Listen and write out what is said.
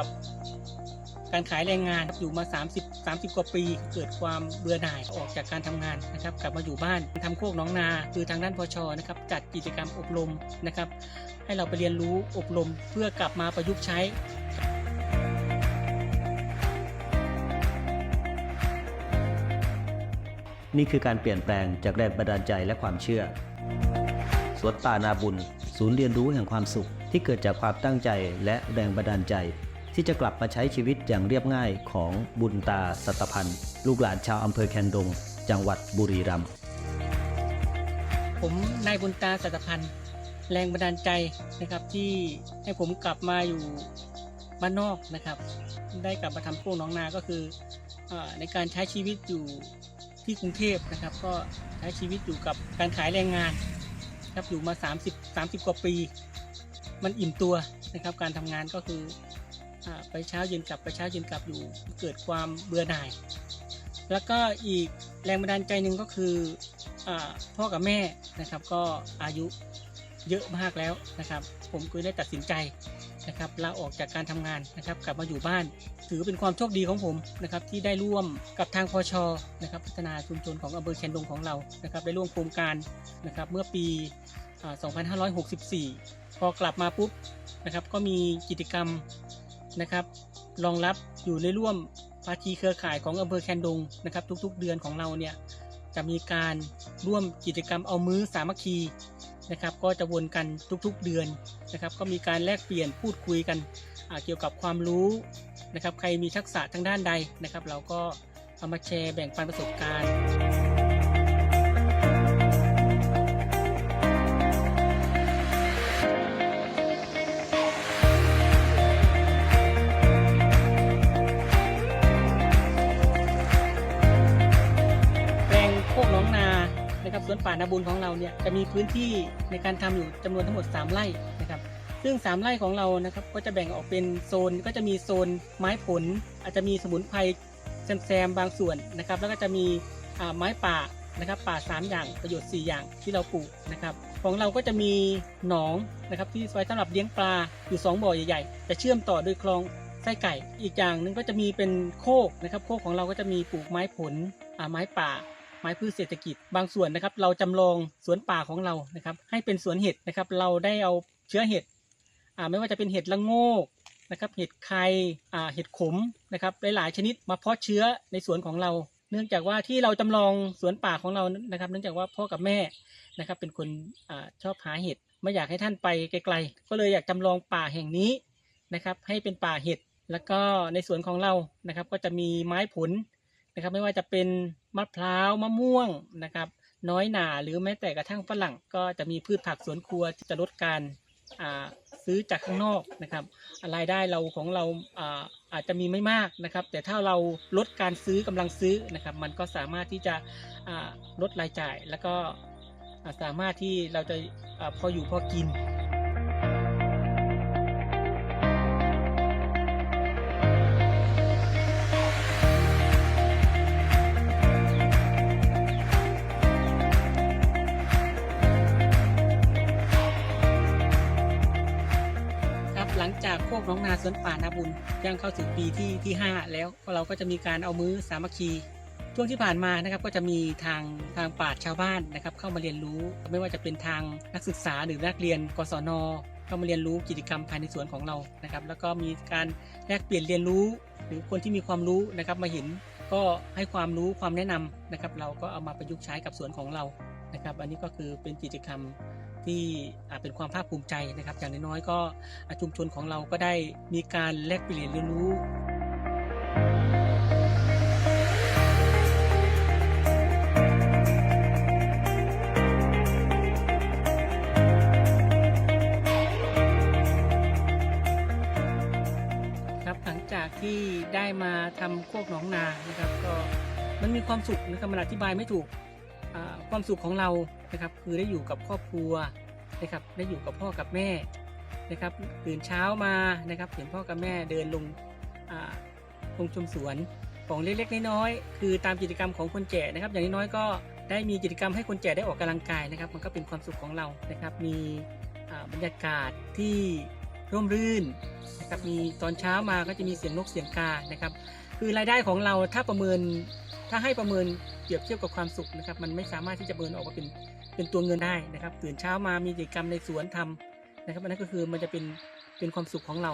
กับการขายแรงงานอยู่มา 30 30 กว่าปี เกิดความเบื่อหน่ายออกจากการทำงานนะครับ กลับมาอยู่บ้านทำโคกน้องนา คือทางด้านพชนะครับจัดกิจกรรมอบรมนะครับ ให้เราไปเรียนรู้อบรมเพื่อกลับมาประยุกต์ใช้นี่คือการเปลี่ยนแปลงจากแรงบันดาลใจและความเชื่อ สวนป่านาบุญ ศูนย์เรียนรู้แห่งความสุขที่เกิดจากความตั้งใจและแรงบันดาลใจ ที่จะกลับมาใช้ชีวิตอย่างเรียบง่ายของบุญตาสัตพันธ์ ลูกหลานชาวอำเภอแคนดง จังหวัดบุรีรัมย์ผมนายบุญตาสัตพันธ์แรงบันดาลใจนะครับที่ให้ผมกลับมาอยู่บ้านนอกนะครับ ได้กลับมาทำโค้งหน้องนาก็คืออในการใช้ชีวิตอยู่ที่กรุงเทพนะครับ ก็ใช้ชีวิตอยู่กับการขายแรงงานครับอยู่มา 30 30 กว่าปี มันอิ่มตัวนะครับ การทำงานก็คือ ไปเช้าเย็นกลับไปเช้าเย็นกลับอยู่เกิดความเบื่อหน่าย แล้วก็อีกแรงบันดาลใจหนึ่งก็คืออพ่อกับแม่นะครับก็อายุเยอะมากแล้วนะครับ ผมก็ได้ตัดสินใจนะครับลาออกจากการทำงานนะครับ กลับมาอยู่บ้าน ถือเป็นความโชคดีของผมนะครับ ที่ได้ร่วมกับทางพชนะครับพัฒนาชุมชนของอำเภอแคนดงของเรานะครับ ได้ร่วมโครงการนะครับเมื่อปีอ่า2564 พอกลับมาปุ๊บนะครับ ก็มีกิจกรรม นะครับ รองรับอยู่ในร่วมภาคีเครือข่ายของอำเภอแคนดงนะครับ ทุกๆ เดือนของเราเนี่ยจะมีการร่วมกิจกรรมเอามื้อสามัคคีนะครับ ก็จะวนกันทุกๆ เดือนนะครับ ก็มีการแลกเปลี่ยนพูดคุยกันเกี่ยวกับความรู้นะครับ ใครมีทักษะทางด้านใดนะครับ เราก็เอามาแชร์แบ่งปันประสบการณ์ ป่านาบุญของเราเนี่ยจะมีพื้นที่ในการทำอยู่จำนวนทั้งหมด 3 ไร่นะครับ ซึ่ง 3 ไร่ของเรานะครับก็จะแบ่งออกเป็นโซนก็จะมีโซนไม้ผล อาจจะมีสมุนไพรแซมบางส่วนนะครับ แล้วก็จะมีไม้ป่านะครับป่า 3 อย่างประโยชน์ 4 อย่างที่เราปลูกนะครับ ของเราก็จะมีหนองนะครับที่ไว้สำหรับเลี้ยงปลาอยู่ 2 บ่อใหญ่ๆจะเชื่อมต่อโดยคลองไส้ไก่ อีกอย่างหนึงก็จะมีเป็นโคกนะครับ โคกของเราก็จะมีปลูกไม้ผลไม้ป่า ไม้พืชเศรษฐกิจบางส่วนนะครับ เราจำลองสวนป่าของเรานะครับ ให้เป็นสวนเห็ดนะครับ เราได้เอาเชื้อเห็ดอ่าไม่ว่าจะเป็นเห็ดละโงกนะครับเห็ดไข่อ่าเห็ดขมนะครับหลายๆชนิดมาเพาะเชื้อในสวนของเรา เนื่องจากว่าที่เราจำลองสวนป่าของเรานะครับ เนื่องจากว่าพ่อกับแม่นะครับ เป็นคนอาชอบหาเห็ดไม่อยากให้ท่านไปไกลๆ ก็เลยอยากจำลองป่าแห่งนี้นะครับ ให้เป็นป่าเห็ดแล้วก็ในสวนของเรานะครับ ก็จะมีไม้ผล นะครับ ไม่ว่าจะเป็นมะพร้าวมะม่วงนะครับ น้อยหนาหรือแม้แต่กระทั่งฝรั่ง ก็จะมีพืชผักสวนครัวที่จะลดการซื้อจากข้างนอกนะครับรายได้เราของเราอาอาจจะมีไม่มากนะครับ แต่ถ้าเราลดการซื้อกำลังซื้อนะครับ มันก็สามารถที่จะลดรายจ่ายแล้วก็สามารถที่เราจะอพออยู่พอกิน กน้องนาสวนป่านาบุญย่างเข้าสู่ปีที่ที่ 5 แล้วเราก็จะมีการเอามือสามัคคีช่วงที่ผ่านมานะครับก็จะมีทางทางปราชญ์ชาวบ้านนะครับ เข้ามาเรียนรู้ไม่ว่าจะเป็นทางนักศึกษาหรือนักเรียนกศนเข้ามาเรียนรู้กิจกรรมภายในสวนของเรานะครับ แล้วก็มีการแลกเปลี่ยนเรียนรู้ หรือคนที่มีความรู้นะครับมาเห็นก็ให้ความรู้ความแนะนำนะครับ เราก็เอามาประยุกต์ใช้กับสวนของเรานะครับ อันนี้ก็คือเป็นกิจกรรม ที่อ่าเป็นความภาคภูมิใจนะครับ อย่างน้อยๆก็ชุมชนของเราก็ได้มีการแลกเปลี่ยนเรียนรู้ครับหลังจากที่ได้มาทำโคกหนองนานะครับ ก็มันมีความสุขนะครับมันอธิบายไม่ถูก ความสุขของเรานะครับคือได้อยู่กับครอบครัวนะครับได้อยู่กับพ่อกับแม่นะครับตื่นเช้ามานะครับเห็นพ่อกับแม่เดินลงลงชมสวนของเล็กๆน้อยๆคือตามกิจกรรมของคนแก่นะครับ อย่างน้อยๆก็ได้มีกิจกรรมให้คนแก่ได้ออกกำลังกายนะครับ มันก็เป็นความสุขของเรานะครับ มีบรรยากาศที่ร่มรื่นนะครับมีตอนเช้ามาก็จะมีเสียงนกเสียงกานะครับ คือรายได้ของเราถ้าประเมิน ถ้าให้ประเมินเปรียบเทียบกับความสุขนะครับ มันไม่สามารถที่จะเบินออกมาเป็นเป็นตัวเงินได้นะครับ ตื่นเช้ามามีกิจกรรมในสวนทำนะครับอันนั้นก็คือมันจะเป็นเป็นความสุขของเรา